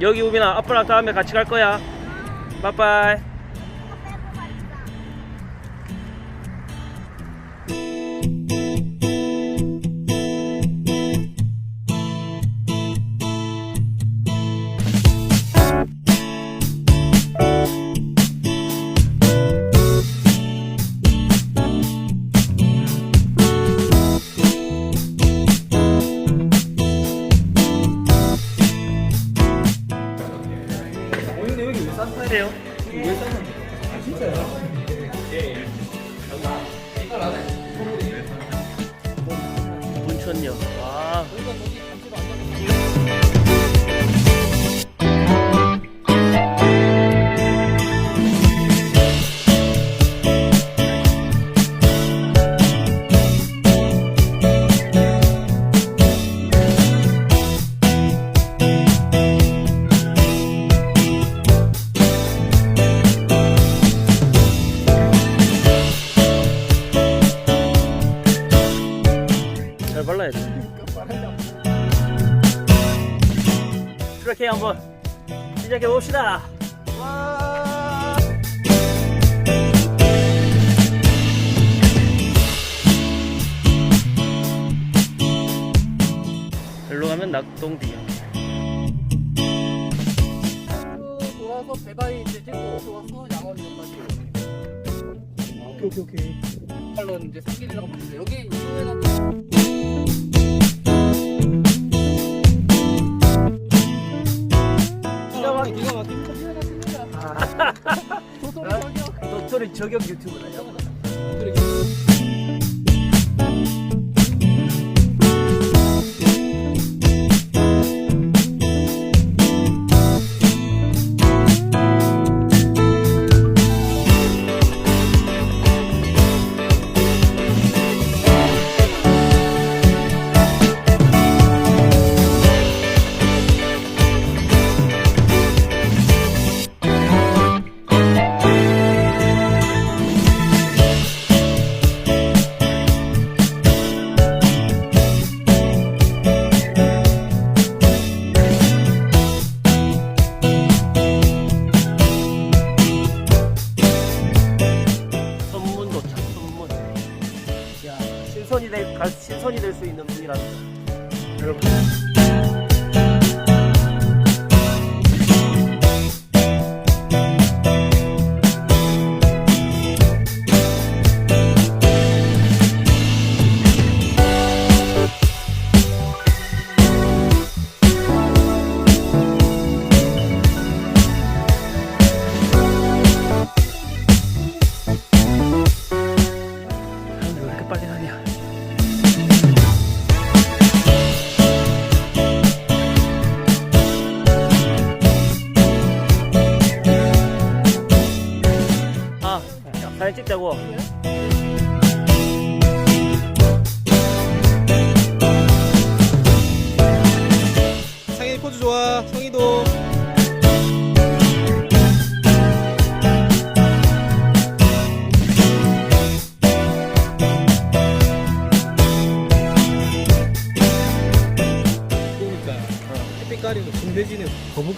여기 우빈아 아빠랑 다음에 같이 갈 거야. 빠빠이 시작해 봅시다. 일로 가면 낙동디야 돌아서 배다이 이제 찍고 좋아서 양원 이런까지 오케이 오케이 오케이. 팔로는 이제 상길이라고 부르는데 여기 이후에 저격 유튜브라요. 신선이 될 갈- 신선이 될 수 있는 분이랍니다 여러분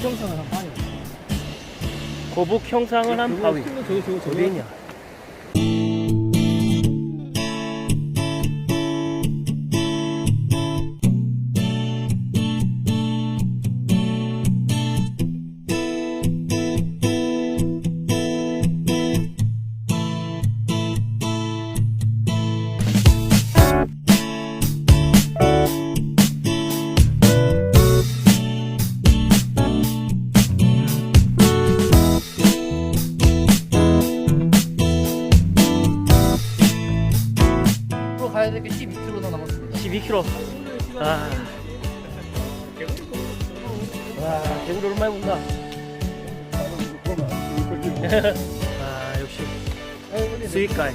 거북 형상을 한 판이야. 거북 형상을 한 바위 저거 저거 저거. 어디 있냐 와 개구리 오랜만에 본다. 아 역시. 스윗가이.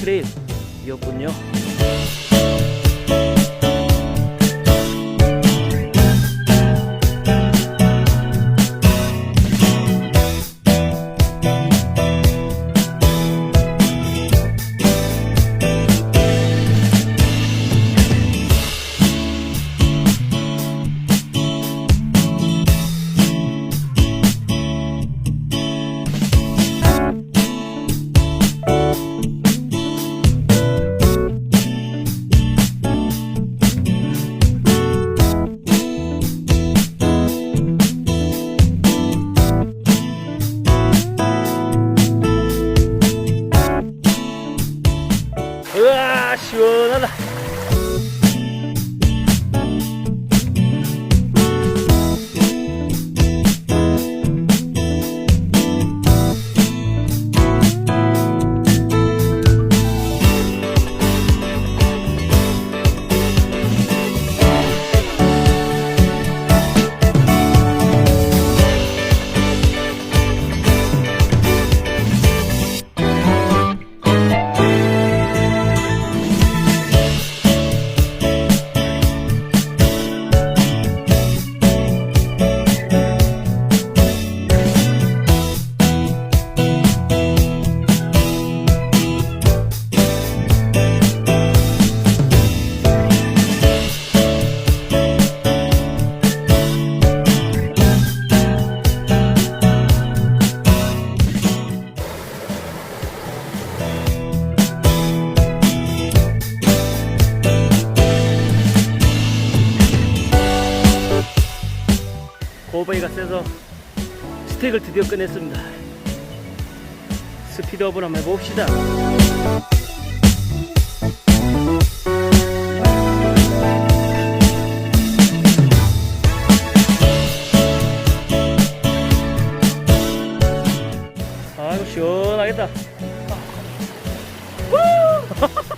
트레일이었군요. 고베이가 세서 스택을 드디어 꺼냈습니다. 스피드업을 한번 해봅시다. 아이고 시원하겠다.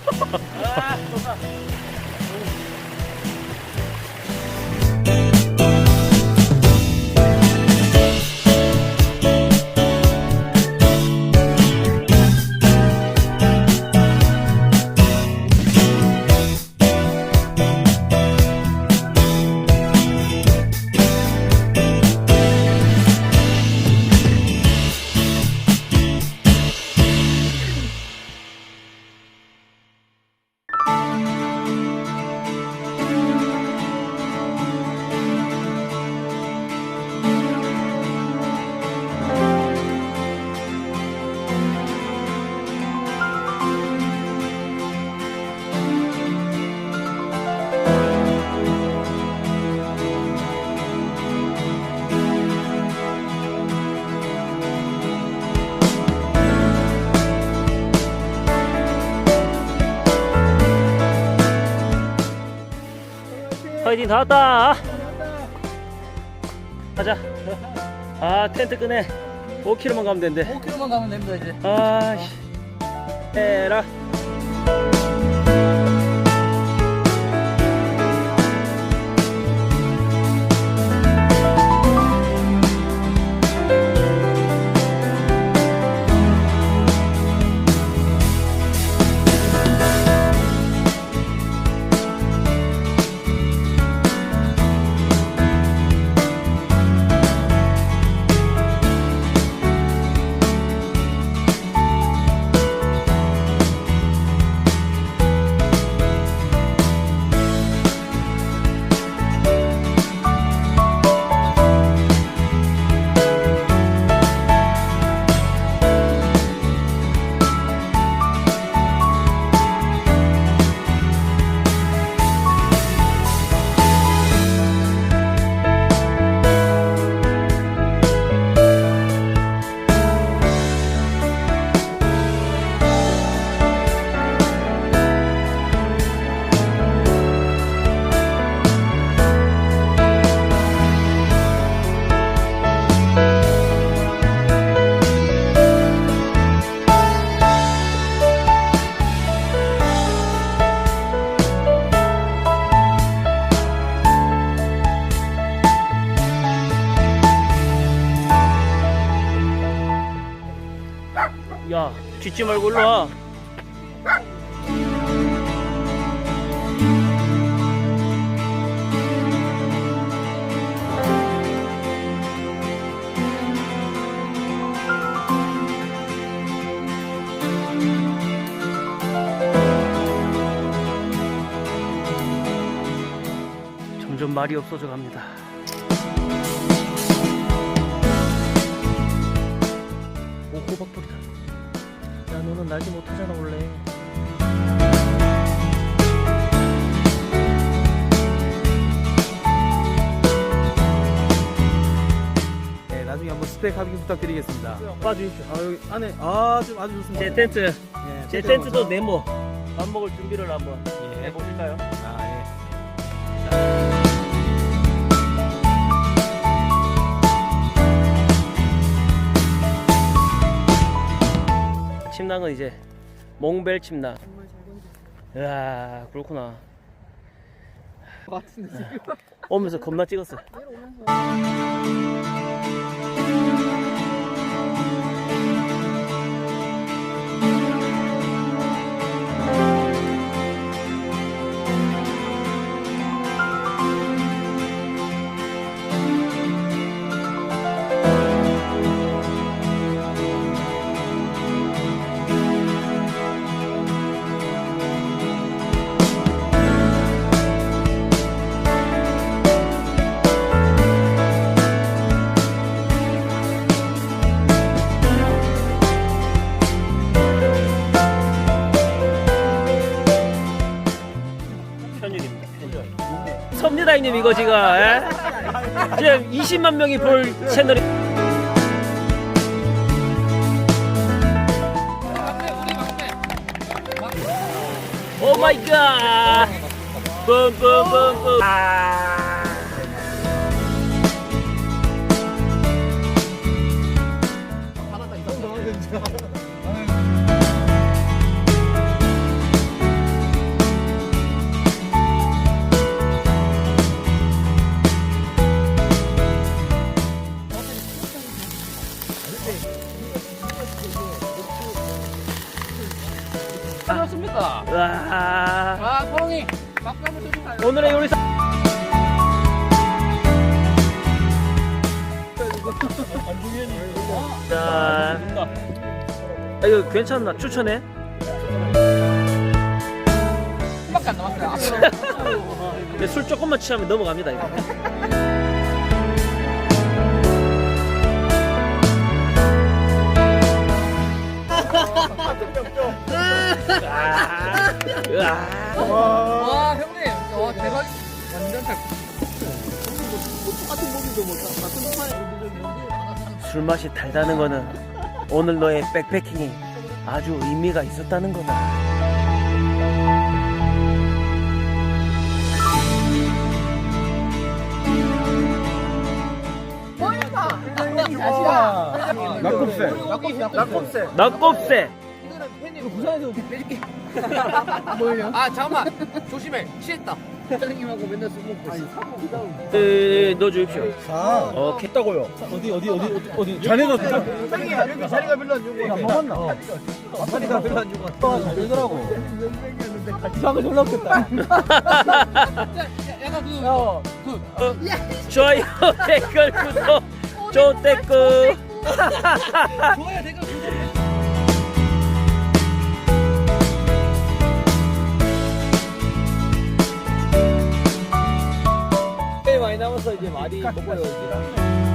화이팅 다 왔다. 가자. 아 텐트 끄네. 5km만 가면 된대. 5km만 가면 됩니다 이제 아씨. 에라. 야, 짖지 말고 일로 와. 점점 말이 없어져 갑니다. 날지 못하잖아, 원래. 네, 나중에 한번 스펙 확인 부탁드리겠습니다. 봐주십시오. 아, 여기 안에 아, 좀 아주 좋습니다. 제 텐트, 네, 제 텐트 텐트도. 네모. 밥 먹을 준비를 한번 예. 해보실까요? 아, 예. 침낭은 이제 몽벨 침낭. 정말 잘 건져. 이야 그렇구나. 지금. 오면서 겁나 찍었어. 섭니다 형님 이거 지금. 예? 지금 20만 명이 볼 채널이. 오 마이 갓. 뿜뿜뿜뿜. 아. 자, 아, 이거 괜찮나? 추천해? 밖에 안 남았어요. 앞으로. 근데 술 조금만 취하면 넘어갑니다 이거. 아, 으아. 와, 형님. 와, 대박. 완전 잘. 술 맛이 달다는 거는 오늘 너의 백패킹이 아주 의미가 있었다는 거다. 낙곱새. 낙곱새. 낙곱새. 부산에서 내줄게. 뭘요? 아, 잠깐만. 조심해. 취했다. 사장님하고 맨날 술 먹고 있어. 네, 넣어주십시오. 아, 오케이. 했다고요. 어디, 어디, 어디, 어디, 어디. 자네가 진짜. 여기 자리가 별로 안 좋은 거안 먹었나? 어. 자리가 별로 안 좋은 거 아, 잘 되더라고. 이상하게 졸라 웃겠다. 약간 그, 어. 그, 좋아요, 댓글, 구독, 좋은 댓글. 좋아요, 댓글 구독. 꽤